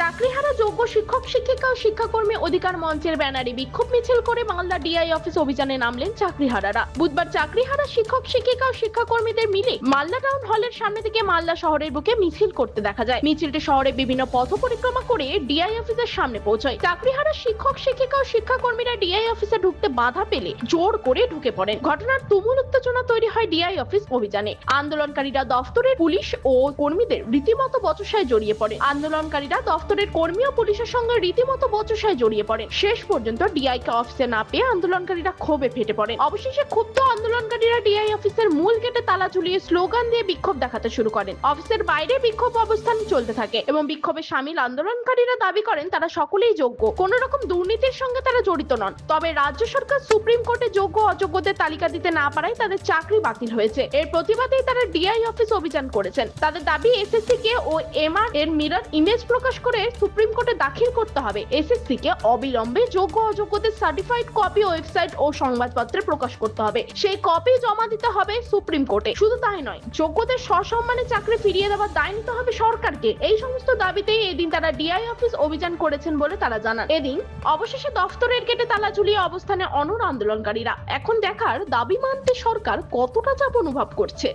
চাকরিহারা যোগ্য শিক্ষক, শিক্ষিকা ও শিক্ষাকর্মী অধিকার মঞ্চের ব্যানারে বিক্ষোভ মিছিল করে মালদা ডিআই অফিস অভিযানে নামলেন চাকরিহারারা। বুধবার চাকরিহারা শিক্ষক, শিক্ষিকা ও শিক্ষাকর্মীদের মিলে মালদা টাউন হলের সামনে থেকে মালদা শহরের বুকে মিছিল করতে দেখা যায়। মিছিলটি শহরে বিভিন্ন পথ পরিক্রমা করে ডিআই অফিসের সামনে পৌঁছয়। চাকরিহারা শিক্ষক, শিক্ষিকা ও শিক্ষাকর্মীরা ডিআই অফিসে ঢুকতে বাধা পেলে জোর করে ঢুকে পড়েন। ঘটনার তুমুল উত্তেজনা তৈরি হয় ডিআই অফিস অভিযানে। আন্দোলনকারীরা দফতরের পুলিশ ও কর্মীদের রীতিমতো বচসায় জড়িয়ে পড়ে। আন্দোলনকারীরা দফতরের কর্মী ও পুলিশের সঙ্গে রীতিমতো বচসায় জড়িয়ে পড়েন শেষ পর্যন্ত ডিআই কে অফিসে না পেয়ে আন্দোলনকারীরা ক্ষোভে ফেটে পড়েন অবশেষে ক্ষুব্ধ আন্দোলনকারীরা ডিআই অফিসের মূল গেটে তালা ঝুলিয়ে স্লোগান দিয়ে বিক্ষোভ দেখাতে শুরু করেন। অফিসের বাইরে বিক্ষোভ অবস্থান চলতে থাকে এবং বিক্ষোভে সামিল আন্দোলনকারীরা দাবি করেন, তারা সকলেই যোগ্য। কোন রকম দুর্নীতির সঙ্গে তারা জড়িত নন। তবে রাজ্য সরকার সুপ্রিম কোর্টে যোগ্য অযোগ্যদের তালিকা দিতে না পারায় তাদের চাকরি বাতিল হয়েছে। এর প্রতিবাদেই তারা ডিআই অফিস অভিযান করেছেন। তাদের দাবি এসএসসি কে ও এমআর এর মিরর ইমেজ প্রকাশ করে সুপ্রিম কোর্টে দাখিল করতে হবে। এসএসসি কে অবিলম্বে যোগ্য অযোগ্যদের সার্টিফাইড কপি ওয়েবসাইট ও সংবাদপত্রে প্রকাশ করতে হবে। সেই কপি জমা দিতে হবে সুপ্রিম কোর্টে। শুধু তাই নয়, যোগ্যদের সসম্মানে চাকরি ফিরিয়ে দেওয়ার দায় নিতে হবে সরকারকে। এই সমস্ত দাবিতেই এদিন তারা ডিআই অফিস অভিযান করেছেন বলে তারা জানান। এদিন অবশেষে দফতরের গেটে তালা ঝুলিয়ে অবস্থানে অনর আন্দোলনকারীরা। এখন দেখার দাবি মানতে সরকার কতটা চাপ অনুভব করছে।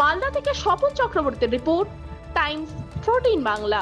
মালদা থেকে স্বপন চক্রবর্তীর রিপোর্ট টাইমস ফোরটিন বাংলা।